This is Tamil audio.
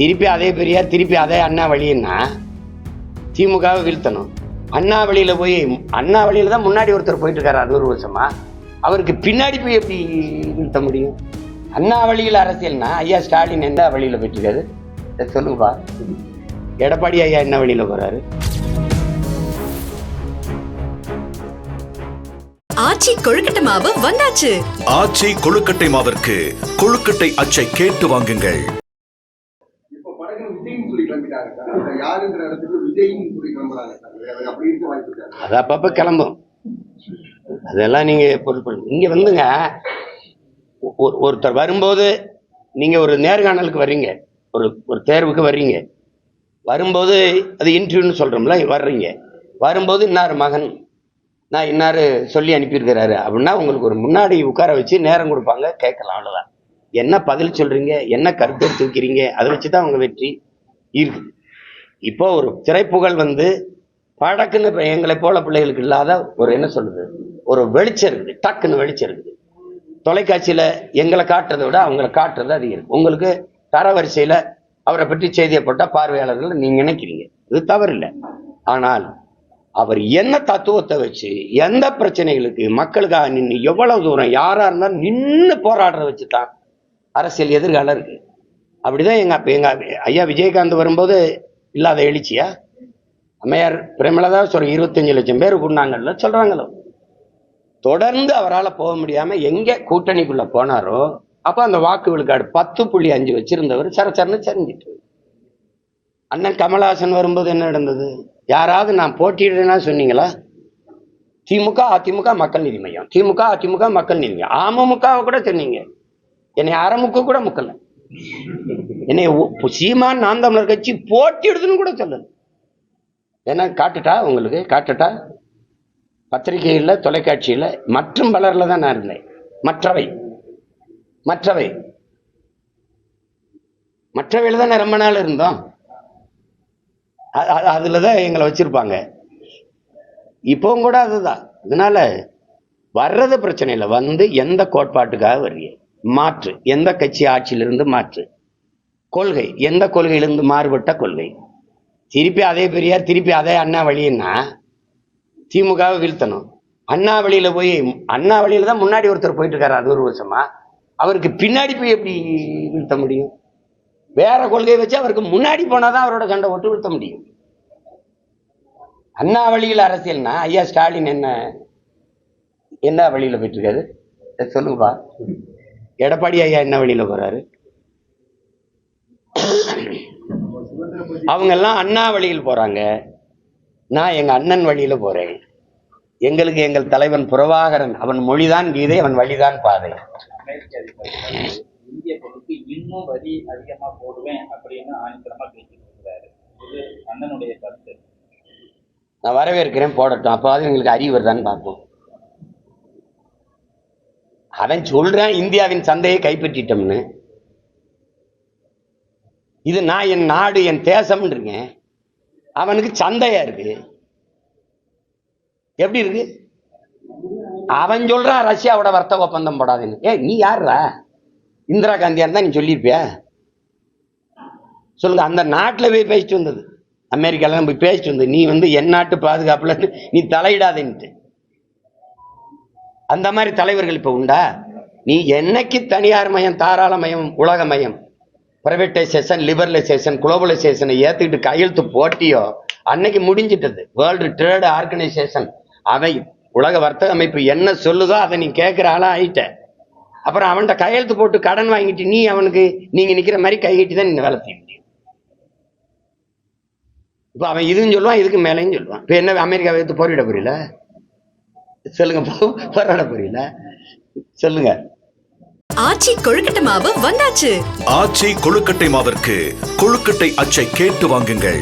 திருப்பி அதே பெரியார் திருப்பி அதே அண்ணா வழின்னா திமுகவை வீழ்த்தணும். அண்ணா வழியில போய் அண்ணா வழியில தான் முன்னாடி ஒருத்தர் போயிட்டு இருக்காரு அறுநூறு வருஷமா. அவருக்கு பின்னாடி போய் எப்படி வீழ்த்த முடியும்? அண்ணா வழியில் அரசியல்னா ஐயா ஸ்டாலின் எந்த வழியில போயிட்டு இருக்காரு சொல்லுங்கப்பா. எடப்பாடி ஐயா என்ன வழியில போறாரு? ஆச்சி கொழுக்கட்டை மாவு வந்தாச்சு. ஆச்சி கொழுக்கட்டை மாவிற்கு கொழுக்கட்டை அச்சை கேட்டு வாங்குங்கள். விஜய்னு சார் அந்த யாருங்கிற இடத்துக்கு விஜய்னு சார். அது அப்படி இருக்க வாய்ப்பு அது அப்பப்போ கிளம்பும். அதெல்லாம் நீங்க பொருட்படுத்த இங்க வந்துங்க. ஒரு ஒருத்தர் வரும்போது நீங்க ஒரு நேர்காணலுக்கு வர்றீங்க. ஒரு ஒரு தேர்வுக்கு வர்றீங்க. வரும்போது அது இன்டர்வியூன்னு சொல்றோம்ல வர்றீங்க. வரும்போது இன்னார் மகன்? நான் இன்னார் சொல்லி அனுப்பியிருக்கிறாரு அப்படின்னா உங்களுக்கு ஒரு முன்னாடி உட்கார வச்சு நேரம் கொடுப்பாங்க கேட்கலாம் அவ்வளோதான் என்ன பதில் சொல்றீங்க? என்ன கருத்து தூக்கிறீங்க? அதை வச்சு தான் உங்கள் வெற்றி. இருக்குது இப்போ ஒரு திரைப்புகழ் வந்து பழக்குன்னு இப்போ எங்களை போல பிள்ளைகளுக்கு இல்லாத ஒரு என்ன சொல்லுது ஒரு வெளிச்சம் இருக்குது. டக்குன்னு வெளிச்சம் இருக்குது. தொலைக்காட்சியில் எங்களை காட்டுறதை விட அவங்கள காட்டுறது அதிகம் இருக்குது உங்களுக்கு தரவரிசையில் அவரை பற்றி செய்தியை போட்டால் பார்வையாளர்கள் நீங்கள் நினைக்கிறீங்க. இது தவறில்லை. ஆனால் அவர் என்ன தத்துவத்தை வச்சு எந்த பிரச்சனைகளுக்கு மக்களுக்காக நின்று எவ்வளவு தூரம் யாரா இருந்தாலும் நின்று போராடுறத வச்சு தான் அரசியல் எதிர்காலம் இருக்குது அப்படிதான் எங்க எங்க ஐயா விஜயகாந்த் வரும்போது இல்லாத எழுச்சியா? அம்மையார் பிரேமலதா சொல்ற இருபத்தஞ்சு லட்சம் பேர் கூடினாங்கல்ல சொல்றாங்களோ? தொடர்ந்து அவரால் போக முடியாம எங்க கூட்டணிக்குள்ள போனாரோ அப்ப அந்த வாக்கு விழுக்காடு பத்து புள்ளி அஞ்சு வச்சிருந்தவர் சரச்சரன்னு சரிஞ்சிட்டு அண்ணன் கமலஹாசன் வரும்போது என்ன நடந்தது? யாராவது நான் போட்டியிடுறேன்னா சொன்னீங்களா? திமுக அதிமுக மக்கள் நீதி மையம். திமுக அதிமுக மக்கள் நீதி மையம். அமமுகவை கூட சொன்னீங்க. என்னை அறமுக கூட முக்கல. என்னை சீமான் நாம் தமிழர் கட்சி போட்டிடுதுன்னு கூட சொல்லல. ஏன்னா காட்டுட்டா உங்களுக்கு காட்டுட்டா? பத்திரிகையில் தொலைக்காட்சியில் மற்றும் பலர்ல தான் நான் இருந்தேன். மற்றவை. மற்றவை. மற்றவையில் தான் ரொம்ப நாள் இருந்தோம். அதில் தான் எங்களை வச்சிருப்பாங்க. இப்போவும் கூட அதுதான். அதனால் வர்றது பிரச்சனை இல்லை வந்து எந்த கோட்பாட்டுக்காக வருகிறேன் மாற்று. எந்த கட்சி ஆட்சியிலிருந்து மாற்று. கொள்கை. எந்த கொள்கையிலிருந்து மாறுபட்ட கொள்கை? திருப்பி அதே பெரியார் திருப்பி அதே அண்ணா வழின்னா திமுகவை வீழ்த்தணும். அண்ணா வழியில் போய் அண்ணா வழியில் தான் முன்னாடி ஒருத்தர் போயிட்டு இருக்காரு அறுநூறு வருஷமா. அவருக்கு பின்னாடி போய் எப்படி வீழ்த்த முடியும்? வேற கொள்கையை வச்சு அவருக்கு முன்னாடி போனாதான் அவரோட சண்டை ஓட்டு வீழ்த்த முடியும். அண்ணா வழியில் அரசியல்னா ஐயா ஸ்டாலின் என்ன என்ன வழியில போயிட்டு இருக்காரு சொல்லுங்கப்பா. எடப்பாடி ஐயா என்ன வழியில போறாரு? அவங்க எல்லாம் அண்ணா வழியில் போறாங்க. நான் எங்க அண்ணன் வழியில போறேன். எங்களுக்கு எங்கள் தலைவன் புறவாகரன் அவன் மொழிதான் கீதை அவன் வழிதான் பாதை. இன்னும் வரி அதிகமா போடுவேன் அப்படின்னு பேசிட்டு அண்ணனுடைய கருத்து. நான் வரவேற்கிறேன் போடட்டும். அப்போது எங்களுக்கு அறிவு வருதான்னு பார்ப்போம். அவன் சொல்றான் இந்தியாவின் சந்தையை கைப்பற்றிட்டோம்னு. இது நான் என் நாடு என் தேசம்னு இருக்கேன். அவனுக்கு சந்தையா இருக்கு. எப்படி இருக்கு? அவன் சொல்றான் ரஷ்யாவோட வர்த்தக ஒப்பந்தம் போடாதுன்னு. ஏ நீ யாருடா இந்திரா காந்தியா இருந்தா நீ சொல்லியிருப்பியா? சொல்லுங்க அந்த நாட்டில் போய் பேசிட்டு வந்தது. அமெரிக்காலாம் போய் பேசிட்டு வந்தது. நீ வந்து என் நாட்டு பாதுகாப்புல நீ தலையிடாதேன்ட்டு. அந்த மாதிரி தலைவர்கள் இப்போ உண்டா? நீ என்னைக்கு தனியார் மயம் தாராள மயம் உலக மயம் பிரைவேட்டைசேஷன் லிபரலைசேஷன் குளோபலைசேஷனை ஏற்றுக்கிட்டு கையெழுத்து போட்டியோ அன்னைக்கு முடிஞ்சிட்டது. வேர்ல்டு ட்ரேடு ஆர்கனைசேஷன் அவை உலக வர்த்தக அமைப்பு என்ன சொல்லுதோ அதை நீ கேட்குற ஆளா ஆயிட்ட. அப்புறம் அவன்கிட்ட கையெழுத்து போட்டு கடன் வாங்கிட்டு நீ அவனுக்கு நீங்கள் நிற்கிற மாதிரி கைகிட்டு தான் நீ வேலை செய்ய முடியும். இப்போ அவன் இதுன்னு சொல்லுவான் இதுக்கு மேலேயும் சொல்லுவான். இப்போ என்ன அமெரிக்காவை எடுத்து போரிட புரியல சொல்லுங்க போராட புரியல சொல்லுங்க. ஆச்சி கொழுக்கட்டை மாவு வந்தாச்சு. ஆச்சி கொழுக்கட்டை மாவிற்கு கொழுக்கட்டை அச்சை கேட்டு வாங்குங்கள்.